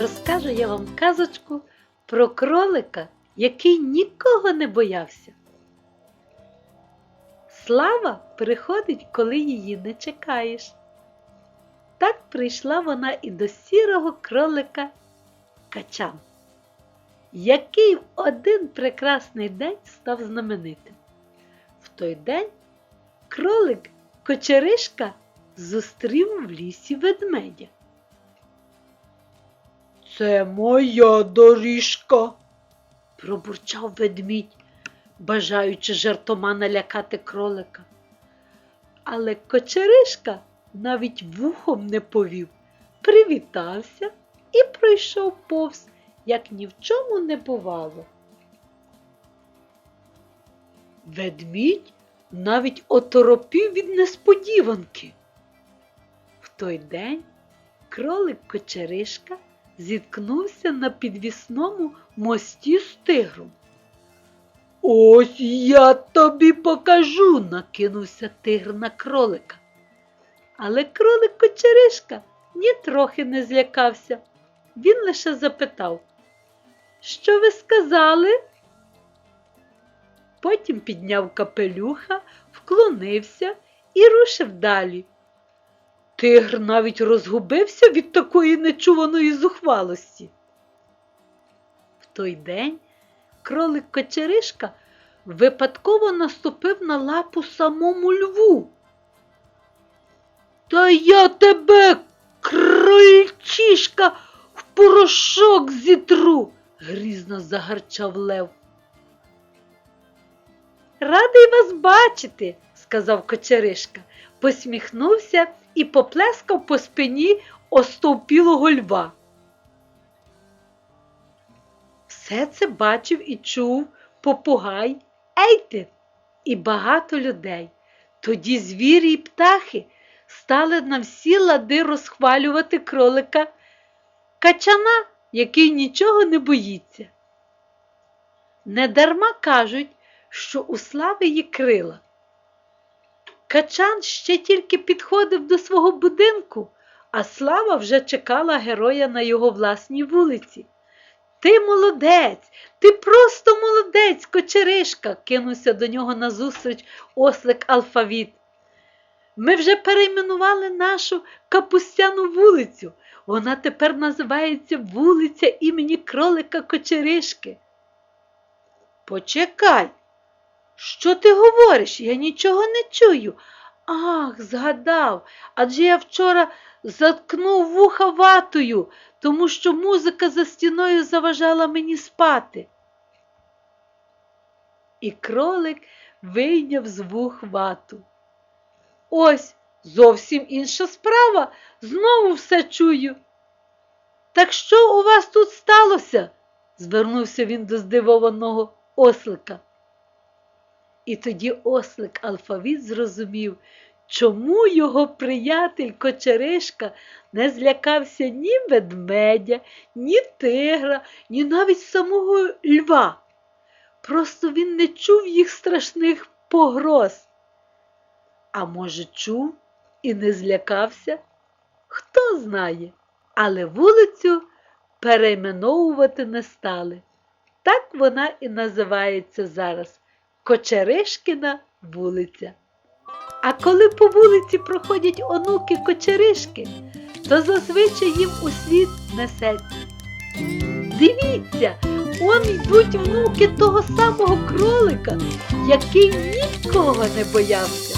Розкажу я вам казочку про кролика, який нікого не боявся. Слава приходить, коли її не чекаєш. Так прийшла вона і до сірого кролика Качан, який в один прекрасний день став знаменитим. В той день кролик Кочеришка зустрів в лісі ведмедя. Це моя доріжка, пробурчав ведмідь, бажаючи жартома налякати кролика. Але кочеришка навіть вухом не повів, привітався і пройшов повз, як ні в чому не бувало. Ведмідь навіть оторопів від несподіванки. В той день кролик кочеришка зіткнувся на підвісному мості з тигром. Ось я тобі покажу, накинувся тигр на кролика. Але кролик кочеришка нітрохи не злякався. Він лише запитав, що ви сказали? Потім підняв капелюха, вклонився і рушив далі. Тигр навіть розгубився від такої нечуваної зухвалості. В той день кролик Кочеришка випадково наступив на лапу самому льву. Та я тебе, крольчишка, в порошок зітру, грізно загарчав лев. Радий вас бачити, сказав Кочеришка, посміхнувся і поплескав по спині остовпілого льва. Все це бачив і чув попугай, ейти і багато людей. Тоді звірі й птахи стали на всі лади розхвалювати кролика качана, який нічого не боїться. Недарма кажуть, що у слави є крила. Качан ще тільки підходив до свого будинку, а слава вже чекала героя на його власній вулиці. Ти молодець, ти просто молодець, кочеришка, кинувся до нього назустріч ослик алфавіт. Ми вже перейменували нашу капустяну вулицю. Вона тепер називається вулиця імені кролика Кочеришки. Почекай, що ти говориш? Я нічого не чую. Ах, згадав, адже я вчора заткнув вуха ватою, тому що музика за стіною заважала мені спати. І кролик вийняв з вух вату. Ось зовсім інша справа, знову все чую. Так що у вас тут сталося? звернувся він до здивованого ослика. І тоді ослик алфавіт зрозумів, чому його приятель Кочеришка не злякався ні ведмедя, ні тигра, ні навіть самого льва. Просто він не чув їх страшних погроз. А може, чув і не злякався? Хто знає, але вулицю перейменовувати не стали. Так вона і називається зараз Кочеришкина вулиця. А коли по вулиці проходять онуки Кочеришки, то зазвичай їм у світ несеться. Дивіться, он йдуть внуки того самого кролика, який нікого не боявся.